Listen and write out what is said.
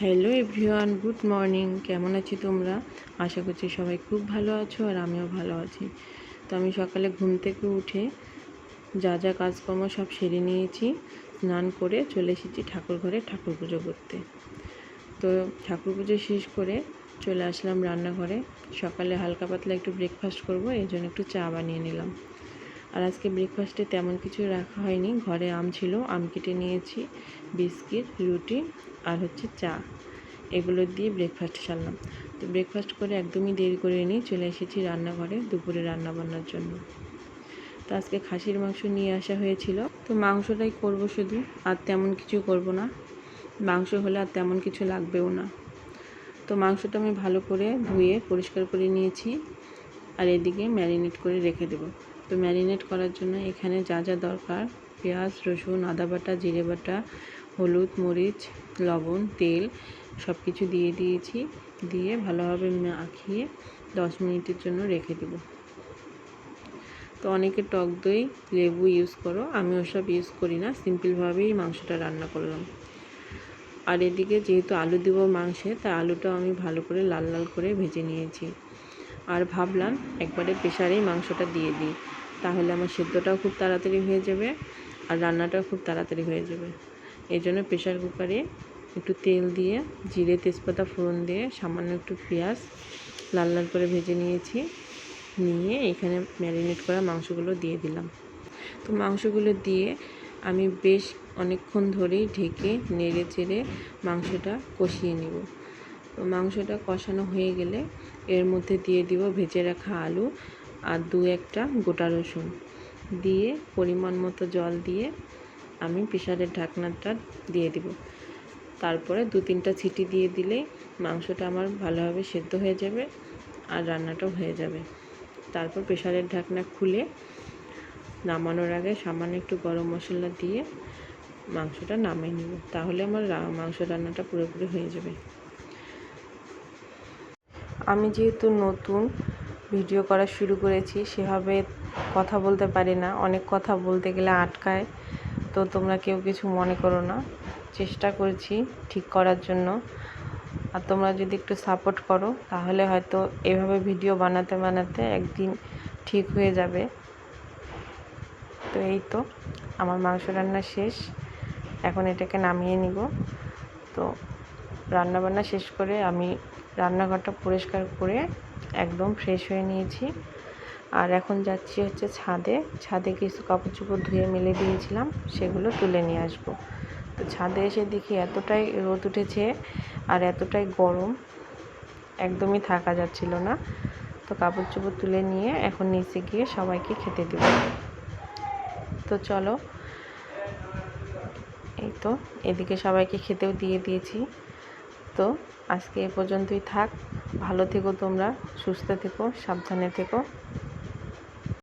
Hello everyone good morning কেমন আছি তোমরা? আশা করছি সবাই খুব ভালো আছো আর আমিও ভালো আছি। তো আমি সকালে ঘুম থেকে উঠে যা যা কাজকর্ম সব সেরে নিয়েছি, স্নান করে চলে এসেছি ঠাকুর ঘরে ঠাকুর পুজো করতে। তো ঠাকুর পুজো শেষ করে চলে আসলাম রান্নাঘরে। সকালে হালকা পাতলা একটু ব্রেকফাস্ট করব এই জন্য একটু চা বানিয়ে নিলাম। আর আজকে ব্রেকফাস্টে তেমন কিছু রাখা হয়নি। ঘরে আম ছিল, আম কেটে নিয়েছি, বিস্কিট, রুটি আর হচ্ছে চা। এগুলো দিয়ে ব্রেকফাস্ট সারলাম। তো ব্রেকফাস্ট করে একদমই দেরি করে নিই চলে এসেছি রান্নাঘরে দুপুরে রান্না বান্নার জন্য। তো আজকে খাসির মাংস নিয়ে আসা হয়েছিল। তো মাংসটাই করব শুধু, আর তেমন কিছু করব না। মাংস হলে আর তেমন কিছু লাগবেও না। তো মাংসটা আমি ভালো করে ধুয়ে পরিষ্কার করে নিয়েছি, আর এদিকে ম্যারিনেট করে রেখে দেবো। তো ম্যারিনেট করার জন্য এখানে যা যা দরকার, পেঁয়াজ, রসুন, আদা বাটা, জিরে বাটা, হলুদ, মরিচ, লবণ, তেল সব কিছু দিয়ে দিয়েছি। দিয়ে ভালোভাবে মাখিয়ে দশ মিনিটের জন্য রেখে দেব। তো অনেকে টক দই, লেবু ইউজ করো, আমি ওসব ইউজ করি না, সিম্পলভাবেই মাংসটা রান্না করলাম। আর এদিকে যেহেতু আলু দেবো মাংসে, তা আলুটাও আমি ভালো করে লাল লাল করে ভেজে নিয়েছি। আর ভাবলাম একবারে প্রেশারেই মাংসটা দিয়ে দিই। তাহলে আমার সেদ্ধটাও খুব তাড়াতাড়ি হয়ে যাবে আর রান্নাটাও খুব তাড়াতাড়ি হয়ে যাবে। এই জন্য প্রেশার কুকারে একটু তেল দিয়ে জিরে, তেজপাতা, ফোড়ন দিয়ে সামান্য একটু পেঁয়াজ লাল লাল করে ভেজে নিয়েছি। নিয়ে এখানে ম্যারিনেট করা মাংসগুলো দিয়ে দিলাম। তো মাংসগুলো দিয়ে আমি বেশ অনেকক্ষণ ধরেই ঢেকে নেড়ে চেড়ে মাংসটা কষিয়ে নেব। তো মাংসটা কষানো হয়ে গেলে এর মধ্যে দিয়ে দিব ভেজে রাখা আলু আর দু একটা গোটা রসুন। দিয়ে পরিমাণ মতো জল দিয়ে আমি প্রেশারের ঢাকনাটা দিয়ে দিব। তারপরে দু তিনটা ছিটি দিয়ে দিলেই মাংসটা আমার ভালোভাবে সেদ্ধ হয়ে যাবে আর রান্নাটাও হয়ে যাবে। তারপর প্রেশারের ঢাকনা খুলে নামানোর আগে সামান্য একটু গরম মশলা দিয়ে মাংসটা নামিয়ে নেব। তাহলে আমার মাংস রান্নাটা পুরোপুরি হয়ে যাবে। আমি যেহেতু নতুন ভিডিও করা শুরু করেছি, সেভাবে কথা বলতে পারি না। অনেক কথা বলতে গেলে আটকায়। তো তোমরা কেউ কিছু মনে করো না। চেষ্টা করছি ঠিক করার জন্য। আর তোমরা যদি একটু সাপোর্ট করো, তাহলে হয়তো এভাবে ভিডিও বানাতে বানাতে একদিন ঠিক হয়ে যাবে। তো এই তো, আমার মাংস রান্না শেষ। এখন এটাকে নামিয়ে নিব। তো রান্না বান্না শেষ করে আমি রান্নাঘরটা পরিষ্কার করে একদম ফ্রেশ হয়ে নিয়েছি। আর এখন যাচ্ছি হচ্ছে ছাদে। ছাদে কিছু কাপড় চোপড় ধুয়ে মেলে দিয়েছিলাম, সেগুলো তুলে নিয়ে আসব। তো ছাদে এসে দেখি এতটাই রোদ উঠেছে আর এতটাই গরম, একদমই থাকা যাচ্ছিল না। তো কাপড় চোপড় তুলে নিয়ে এখন নিচে গিয়ে সবাইকে খেতে দেব। তো চলো, এই তো, এদিকে সবাইকে খেতেও দিয়ে দিয়েছি। তো আজকে এ পর্যন্তই থাক। ভালো থেকো তোমরা সুস্থ থেকো সাবধানে থেকো।